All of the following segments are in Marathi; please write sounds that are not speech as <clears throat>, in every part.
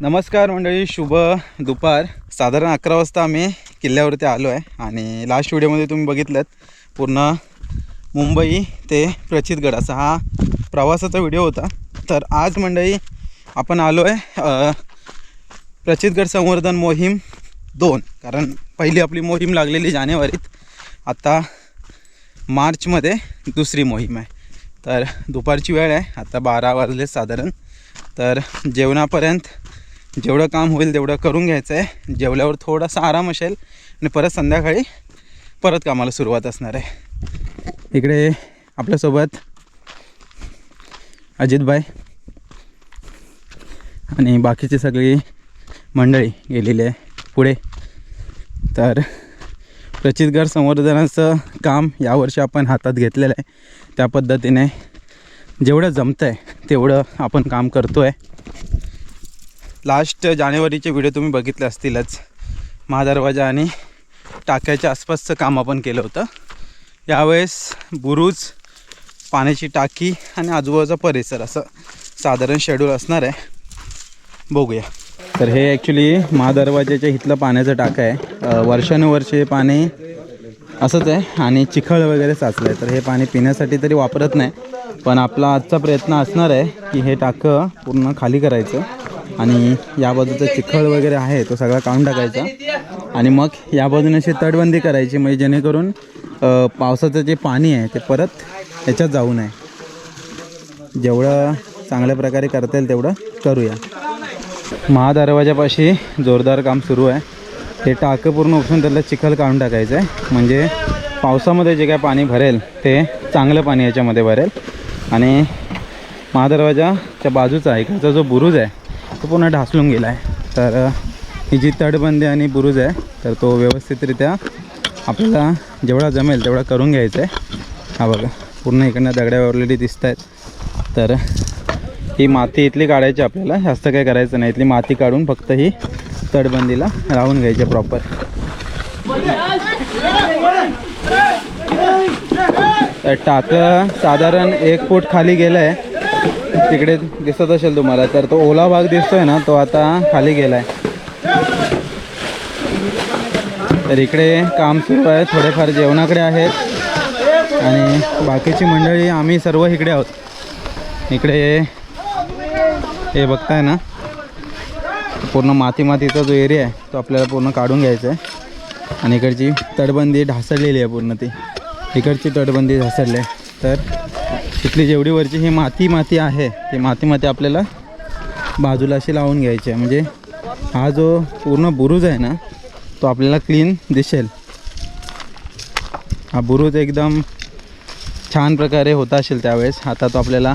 नमस्कार मंडळी शुभ दुपार. साधारण अकरा वाजता आम्ही किल्ल्यावरती आलो आहे आणि लास्ट व्हिडिओमध्ये तुम्ही बघितलं पूर्ण मुंबई ते प्रचितगड असा हा प्रवासाचा व्हिडिओ होता. तर आज मंडळी आपण आलो आहे प्रचितगड संवर्धन मोहीम दोन. कारण पहिली आपली मोहीम लागलेली जानेवारीत. आता मार्चमध्ये दुसरी मोहीम आहे. तर दुपारची वेळ आहे. आता बारा वाजले साधारण. तर जेवणापर्यंत जेवढं काम होईल तेवढं करून घ्यायचं आहे. जेवल्यावर थोडासा आराम असेल आणि परत संध्याकाळी परत कामाला सुरुवात असणार आहे. इकडे आपल्यासोबत अजितभाई आणि बाकीची सगळी मंडळी गेलेली आहे. पुढे तर प्रचितगड संवर्धनाचं काम यावर्षी आपण हातात घेतलेलं आहे. त्या पद्धतीने जेवढं जमतं आहे तेवढं आपण काम करतो आहे लास्ट जानेवारीचे व्हिडिओ तुम्ही बघितले असतीलच. महादरवाजा आणि टाक्याच्या आसपासचं काम आपण केलं होतं. यावेळेस बुरुज पाण्याची टाकी आणि आजूबाजूचा परिसर असं साधारण शेड्यूल असणार आहे. बघूया. तर हे ॲक्च्युली महादरवाज्याच्या इथलं पाण्याचं टाकं आहे. वर्षानुवर्षे हे पाणी असंच आहे आणि चिखळ वगैरे साचलं आहे. तर हे पाणी पिण्यासाठी तरी वापरत नाही. पण आपला आजचा प्रयत्न असणार आहे की हे टाकं पूर्ण खाली करायचं. आणि या बाजूचा चिखळ वगैरे आहे तो सगळा काढून टाकायचा. आणि मग या बाजूने अशी तटबंदी करायची म्हणजे जेणेकरून पावसाचं जे पाणी आहे ते परत याच्यात जाऊ नये. जेवढं चांगल्या प्रकारे करता येईल तेवढं करूया. महादरवाजापाशी जोरदार काम सुरू आहे. हे टाकं पूर्ण उपसून त्याला चिखल काढून टाकायचं आहे. म्हणजे पावसामध्ये जे काय पाणी भरेल ते चांगलं पाणी याच्यामध्ये भरेल. आणि महादरवाजाच्या बाजूचा इकडचा जो बुरुज आहे तो पूर्ण ढासळून गेला आहे. तर ही जी तटबंदी आणि बुरुज आहे तर तो व्यवस्थितरित्या आपल्याला जेवढा जमेल तेवढा करून घ्यायचा आहे. हा बघा पूर्ण इकडनं दगड्या ऑलरेडी दिसत आहेत तर ही माती इथली काढायची आपल्याला जास्त काही करायचं नाही. इथली माती काढून फक्त ही तटबंदीला राहून घ्यायची प्रॉपर तर टाकं साधारण एक फूट खाली गेलं आहे तिकडे दिसत असेल तुम्हाला तर तो ओला भाग दिसतोय ना तो आता खाली गेला आहे तर इकडे काम सुरू आहे थोडेफार जेवणाकडे आहेत. आणि बाकीची मंडळी आम्ही सर्व इकडे आहोत. इकडे हे बघताय ना पूर्ण माती मातीचा जो एरिया आहे तो आपल्याला पूर्ण काढून घ्यायचा आहे. आणि इकडची तटबंदी ढासळलेली आहे पूर्ण ती. इकडची तटबंदी ढासळली आहे. तर इथली जेवढी वरची ही माती माती आहे ती माती माती आपल्याला बाजूला अशी लावून घ्यायची आहे. म्हणजे हा जो पूर्ण बुरुज आहे ना तो आपल्याला क्लीन दिसेल. हा बुरुज एकदम छान प्रकारे होता असेल त्यावेळेस. आता तो आपल्याला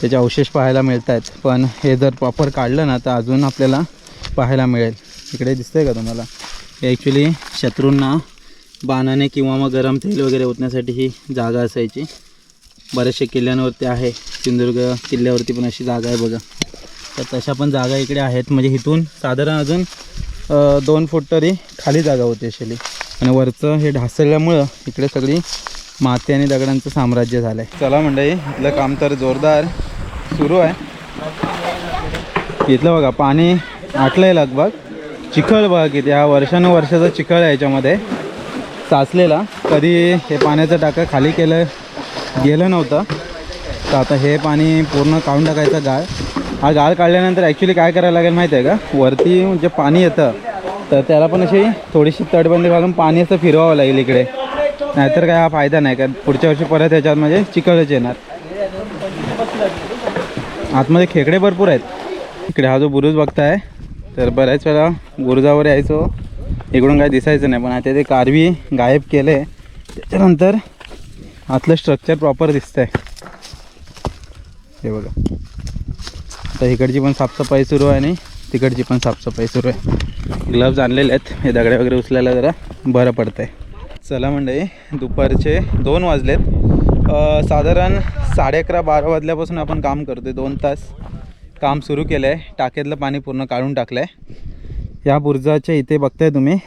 त्याचे अवशेष पाहायला मिळत आहेत पण हे जर प्रॉपर काढलं ना तर अजून आपल्याला पाहायला मिळेल. इकडे दिसतंय का तुम्हाला? हे ॲक्च्युली शत्रूंना बाणाने किंवा मग गरम तेल वगैरे ओतण्यासाठी ही जागा असायची. बऱ्याचशा किल्ल्यांवरती आहे. सिंधुदुर्ग किल्ल्यावरती पण अशी जागा आहे बघा. तर तशा पण जागा इकडे आहेत. म्हणजे इथून साधारण अजून दोन फूट तरी खाली जागा होती अशी आणि वरचं हे ढासळल्यामुळं इकडे सगळी माती आणि दगडांचं साम्राज्य झालं आहे चला मंडळी इथलं काम तर जोरदार सुरू आहे. इथलं बघा पाणी आटलं आहे लगभग. चिखल बघा किती हा वर्षानुवर्षाचा चिखल आहे याच्यामध्ये. साचलेला. कधी हे पाण्याचं टाकं खाली केलं गेलं नव्हतं. तर आता हे पाणी पूर्ण काढून टाकायचं गाळ. हा गाळ काढल्यानंतर ॲक्च्युली काय करायला लागेल माहिती आहे का? वरती जे पाणी येतं तर त्याला पण अशी थोडीशी तटबंदी घालून पाणी असं फिरवावं लागेल इकडे. नाहीतर काय हा फायदा नाही कारण पुढच्या वर्षी परत ह्याच्यात म्हणजे चिखलच येणार. आतमध्ये खेकडे भरपूर आहेत. इकडे हा जो बुरुज बघताय तर बऱ्याच वेळा बुरुजावर यायचो. इकडून काय दिसायचं नाही पण आता ते कारवी गायब केले. त्याच्यानंतर आतलं स्ट्रक्चर प्रॉपर दिसतंय. हे बघा. आता इकडची पण साफसफाई सुरू आहे आणि तिकडची पण साफसफाई सुरू आहे. ग्लव्ज आणलेले आहेत. हे दगड्या वगैरे उचलायला जरा बरं पडतंय. चला मंडळी दुपारचे दोन वाजलेत. साधारण साडे अकरा बारा वाजल्यापासून आपण काम करतो आहे दोन तास काम सुरू केलं आहे टाक्यातलं पाणी पूर्ण काढून टाकलं आहे या बुर्जाच्या इथे बघताय तुम्ही.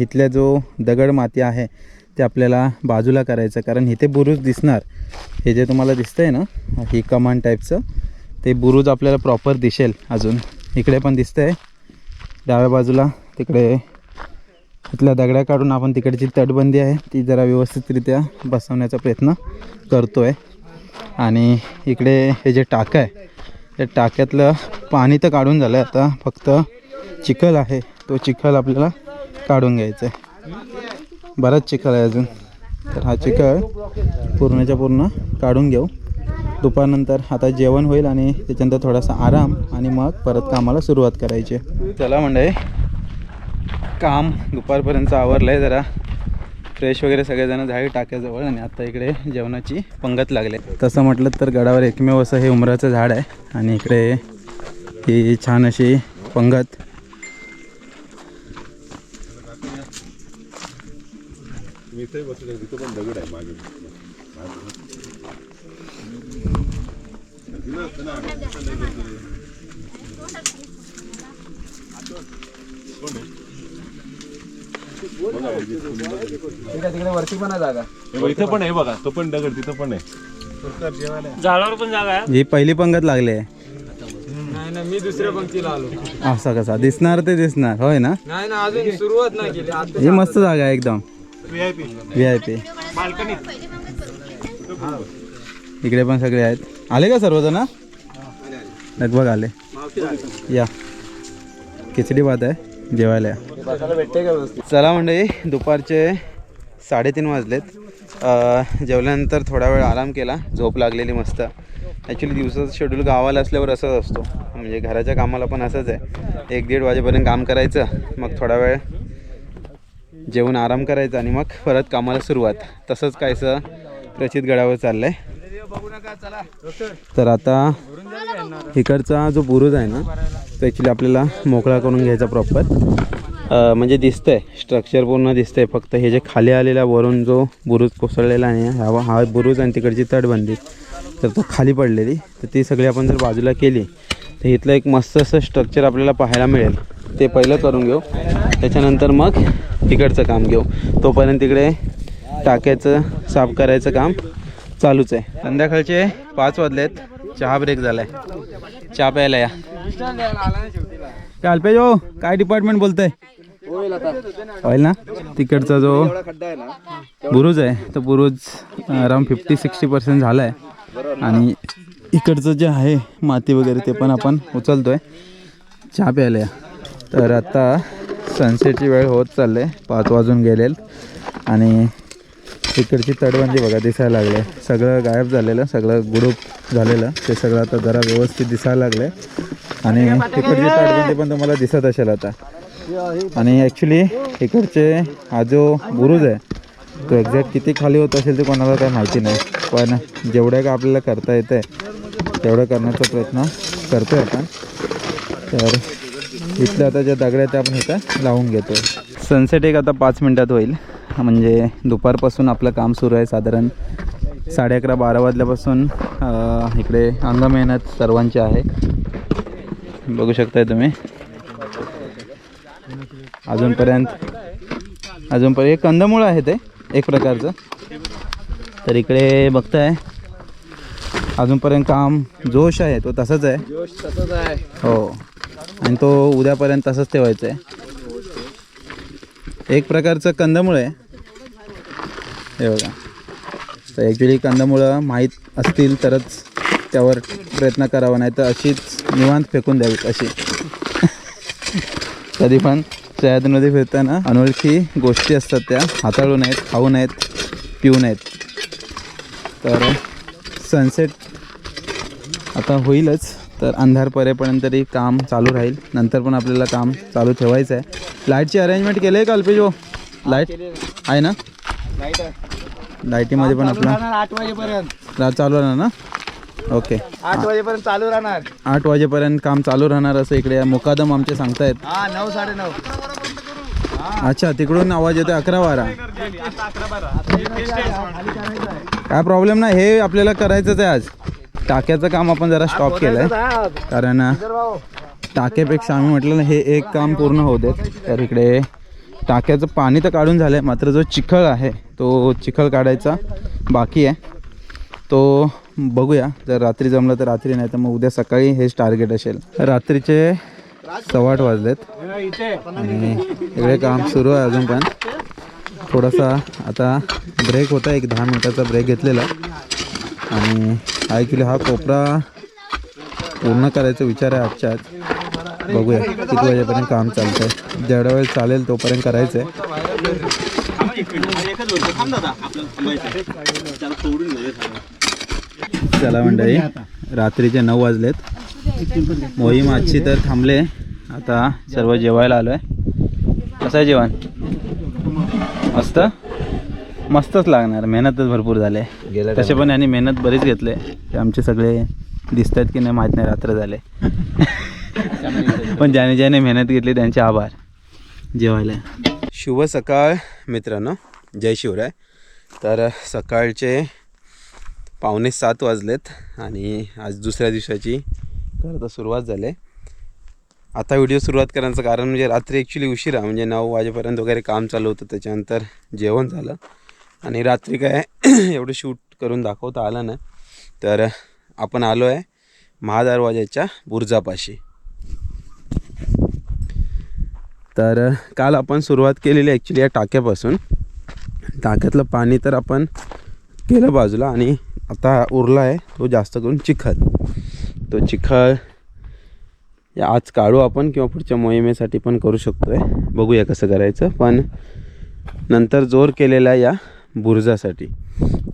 इथल्या जो दगड माती आहे ते आपल्याला बाजूला करायचं कारण इथे बुरुज दिसणार. हे जे तुम्हाला दिसतं आहे ना ही कमान टाईपचं ते बुरुज आपल्याला प्रॉपर दिसेल अजून. इकडे पण दिसतं आहे डाव्या बाजूला तिकडे इथल्या दगड्या काढून आपण तिकडची तटबंदी आहे ती जरा व्यवस्थितरित्या बसवण्याचा प्रयत्न करतो आहे आणि इकडे हे जे टाकं आहे त्या टाक्यातलं पाणी तर काढून झालं आहे आता फक्त चिखल आहे तो चिखल आपल्याला काढून घ्यायचा आहे बराच चिखल आहे अजून. तर हा चिखल पूर्णच्या पूर्ण काढून घेऊ. दुपारनंतर आता जेवण होईल आणि त्याच्यानंतर थोडासा आराम आणि मग परत कामाला सुरुवात करायची. चला म्हणजे काम दुपारपर्यंत आवरलं आहे जरा. फ्रेश वगैरे सगळेजण झाडी टाक्याजवळ आणि आता इकडे जेवणाची पंगत लागले. तसं म्हटलं तर गडावर एकमेव असं हे उमराचं झाड आहे आणि इकडे ही छान अशी पंगत तिकडे वरती पण आहे जागा. हे इथं पण आहे बघा तो पण दगड तिथं पण आहे. झाडावर पण जागा आहे? ही पहिली पंगत लागली आहे. नाही ना मी दुसऱ्या पंक्तीला आलो. असा कसा? दिसणार ते दिसणार होय ना? नाही ना अजून सुरुवात नाही केली. ही मस्त जागा आहे एकदम. व्ही आय पी इकडे पण सगळे आहेत. आले का सर्वजण? लगभग आले. या. खिचडी भात आहे जेवायला चला मंडळी दुपारचे साडेतीन वाजलेत. जेवल्यानंतर थोडा वेळ आराम केला. झोप लागलेली मस्त. ॲक्च्युली दिवसाचं शेड्यूल गावाला असल्यावर असंच असतो. म्हणजे घराच्या कामाला पण असंच आहे. एक दीड वाजेपर्यंत काम करायचं. मग थोडा वेळ जेवण आराम करायचा आणि मग परत कामाला सुरुवात. तसंच कायचं प्रचित गडावर चाललं आहे तर आता इकडचा जो बुरुज आहे ना तो ॲक्च्युली आपल्याला मोकळा करून घ्यायचा प्रॉपर म्हणजे दिसतंय. स्ट्रक्चर पूर्ण दिसतंय. फक्त हे जे खाली आलेला वरून जो बुरुज कोसळलेला आहे हा हा बुरुज आणि तिकडची तटबंदी. तर तो खाली पडलेली. तर ती सगळी आपण जर बाजूला केली तर इथलं एक मस्त असं स्ट्रक्चर आपल्याला पाहायला मिळेल. ते पहिलं करून घेऊ. त्याच्यानंतर मग तिकडचं काम घेऊ. तोपर्यंत तिकडे टाक्याचं साफ करायचं काम चालूच आहे. संध्याकाळचे पाच वाजलेत. चहा ब्रेक झालाय. चहा प्यायला या. काय अल्पेश हो काय डिपार्टमेंट बोलतंय? होईल ना? तिकडचा जो बुरुज आहे तो बुरुज अराउंड फिफ्टी सिक्स्टी पर्सेंट झाला आहे आणि इकडचं जे आहे माती वगैरे ते पण आपण उचलतोय. चहा प्यायला या. तर आता सनसेटची वेळ होत चालले पाच वाजून गेलेल आणि तिकडची तटबंदी म्हणजे बघा दिसायला लागले सगळं गायब झालेलं सगळं गुडूप झालेलं. ते सगळं आता जरा व्यवस्थित दिसायला लागले आणि तिकडची तटबंदी पण तुम्हाला दिसत असेल आता. आणि ॲक्च्युली इकडचे हा जो बुरुज आहे तो एक्झॅक्ट किती खाली होत असेल ते कोणाला काही माहिती नाही. पण जेवढं का आपल्याला करता येतं आहे तेवढं करण्याचा प्रयत्न करतो आहे आपण. तर इथले आता ज्या दगड्या त्या आपण इथं लावून घेतो सनसेट एक आता पाच मिनटात होईल. म्हणजे दुपारपासून आपलं काम सुरू आहे साधारण साडे अकरा बारा वाजल्यापासून इकडे अंग मेहनत सर्वांची आहे. बघू शकताय तुम्ही. अजूनपर्यंत अजूनपर्यंत एक कंदमुळं आहे ते एक प्रकारचं. तर इकडे बघताय अजूनपर्यंत काम जोश आहे तो तसंच आहे. जोश तसंच आहे. हो. आणि तो उद्यापर्यंत तसंच ठेवायचं आहे एक प्रकारचं कंदमुळं आहे. हे बघा. तर ॲक्च्युली कंदमुळं माहीत असतील तरच त्यावर प्रयत्न करावा नाही तर अशीच निवांत फेकून द्यावीत अशी <laughs> कधी पण सह्याद्रीमध्ये फिरताना अनोळखी गोष्टी असतात त्या. हाताळू नयेत खाऊ नयेत पिऊ नयेत. तर सनसेट आता होईलच. तर अंधार परेपर्यंत तरी काम चालू राहील. नंतर पण आपल्याला काम चालू ठेवायचं आहे. लाईटची अरेंजमेंट केलं आहे का अल्पेश हो लाइट आहे ना? लाईटीमध्ये पण आपला आठ वाजेपर्यंत रात चालू राहणार ना? ओके आठ वाजेपर्यंत चालू राहणार. आठ वाजेपर्यंत काम चालू राहणार असं इकडे मुकादम आमचे सांगतायत. हा नऊ साडे नऊ अच्छा तिकडून आवाज येतो अकरा बारा. काय प्रॉब्लेम नाही हे आपल्याला करायचंच आहे आज. टाक्याचं काम आपण जरा स्टॉप केलं आहे कारण टाक्यापेक्षा आम्ही म्हटलं ना हे एक काम पूर्ण होऊ देत. तर इकडे टाक्याचं पाणी तर काढून झालं आहे मात्र जो चिखल आहे तो चिखल काढायचा बाकी आहे. तो बघूया जर रात्री जमलं तर रात्री नाही तर मग उद्या सकाळी हेच टार्गेट असेल. रात्रीचे सव्वा आठ वाजलेत. आणि इकडे काम सुरू आहे अजून पण. थोडासा आता ब्रेक होता एक दहा मिनटाचा ब्रेक घेतलेला. आणि ॲक्च्युली हा कोपरा पूर्ण करायचा विचार आहे आजच्या आज. बघूया किती वाजेपर्यंत काम चालतं आहे जेवढा वेळ चालेल तोपर्यंत करायचं आहे चला मंडळी रात्रीचे नऊ वाजलेत. मोहीम आजची तर थांबले. आता सर्व जेवायला आलो आहे कसं आहे जेवण? मस्त? मस्तच लागणार. मेहनतच भरपूर झाले तसे पण यांनी मेहनत बरीच घेतले. ते आमचे सगळे दिसत आहेत की नाही माहीत नाही रात्र झाले. पण ज्याने ज्याने मेहनत घेतली त्यांचे आभार. जेवायला. शुभ सकाळ मित्रांनो. जय शिवराय. तर सकाळचे पावणे सात वाजलेत आणि आज दुसऱ्या दिवसाची खरं तर सुरुवात झाली. आता व्हिडिओ सुरुवात करण्याचं कारण म्हणजे रात्री ॲक्च्युली उशिरा म्हणजे नऊ वाजेपर्यंत वगैरे काम चालू होतं त्याच्यानंतर जेवण झालं. आणि रात्री काय <clears throat> एवढं शूट करून दाखवता आलं नाही. तर आपण आलो आहे महादरवाजाच्या बुर्जापाशी. तर काल आपण सुरुवात केलेली ॲक्च्युली या टाक्यापासून. टाक्यातलं पाणी तर आपण केलं बाजूला आणि आता उरला आहे तो जास्त करून चिखल. तो चिखल या आज काढू आपण किंवा पुढच्या मोहिमेसाठी पण करू शकतो आहे बघूया कसं करायचं पण नंतर जोर केलेला या बुरुजासाठी.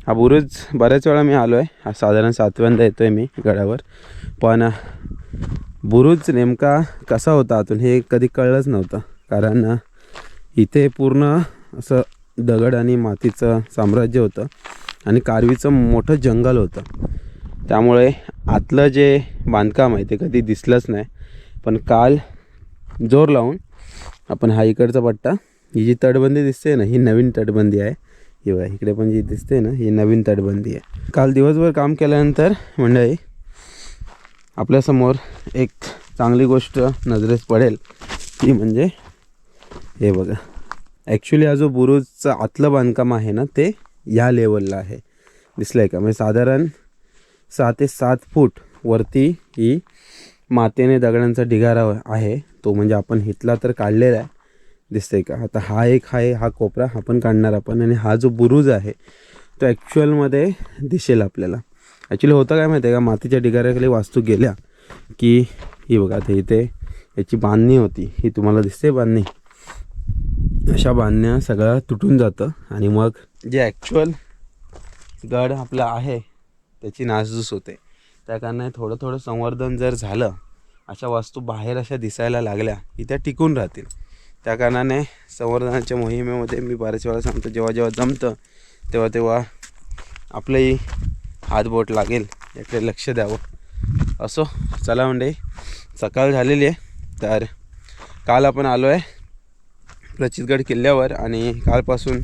हा बुरुज बऱ्याच वेळा मी आलो आहे हा साधारण सातव्यांदा येतो आहे मी गडावर. पण बुरुज नेमका कसा होता आतून हे कधी कळलंच नव्हतं. कारण इथे पूर्ण असं दगड आणि मातीचं साम्राज्य होतं आणि कारवीचं मोठं जंगल होतं. त्यामुळे आतलं जे बांधकाम आहे ते कधी दिसलंच नाही. पण काल जोर लावून आपण हा इकडचा पट्टा ही जी तटबंदी दिसते ना ही नवीन तटबंदी आहे. ही बघा इकडे पण जी दिसते ना ही नवीन तटबंदी आहे. काल दिवसभर काम केल्यानंतर मंडळी आपल्यासमोर एक चांगली गोष्ट नजरेस पडेल. ती म्हणजे हे बघा. ॲक्च्युली हा जो बुरुजचं आतलं बांधकाम आहे ना ते या लेवलला आहे. दिसलं आहे का? म्हणजे साधारण सहा ते सात फूट वरती ही मातेने दगडांचा ढिगारा आहे. तो म्हणजे आपण हितला तर काढलेला आहे. दिसतंय का? आता हा एक आहे हा कोपरा हा पण काढणार आपण. आणि हा जो बुरुज आहे तो ॲक्च्युअलमध्ये दिसेल आपल्याला. ॲक्च्युली होतं काय माहिती आहे का? मातीच्या ढिगाऱ्याखाली वास्तू गेल्या की ही बघा ते इथे याची बांधणी होती. ही तुम्हाला दिसते बांधणी? अशा बांधण्या सगळं तुटून जातं आणि मग जे ॲक्च्युअल गड आपला आहे त्याची नासधूस होते. त्या कारणाने थोडं थोडं संवर्धन जर झालं अशा वास्तू बाहेर अशा दिसायला लागल्या की त्या टिकून राहतील. त्या कारणाने संवर्धनाच्या मोहिमेमध्ये मी बऱ्याच वेळा सांगतो जेव्हा जेव्हा जमतं तेव्हा तेव्हा आपलंही हातबोट लागेल याकडे लक्ष द्यावं. असो चला म्हणजे सकाळ झालेली आहे तर काल आपण आलो आहे प्रचितगड किल्ल्यावर आणि कालपासून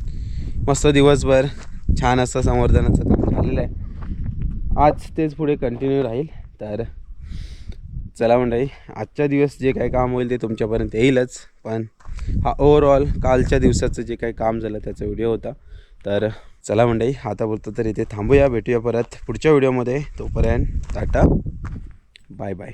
मस्त दिवसभर छान असं संवर्धनाचं काम झालेलं आहे. आज तेच पुढे कंटिन्यू राहील तर चला मंडळी आजच्या दिवस जे काही काम होईल ते तुमच्यापर्यंत येईलच पण हा ओव्हरऑल कालच्या दिवसाचं जे काही काम झालं त्याचा व्हिडिओ होता. तर चला मंडळी आता बोलतो तर इथे थांबूया भेटूया परत पुढच्या व्हिडिओमध्ये तोपर्यंत टाटा बाय बाय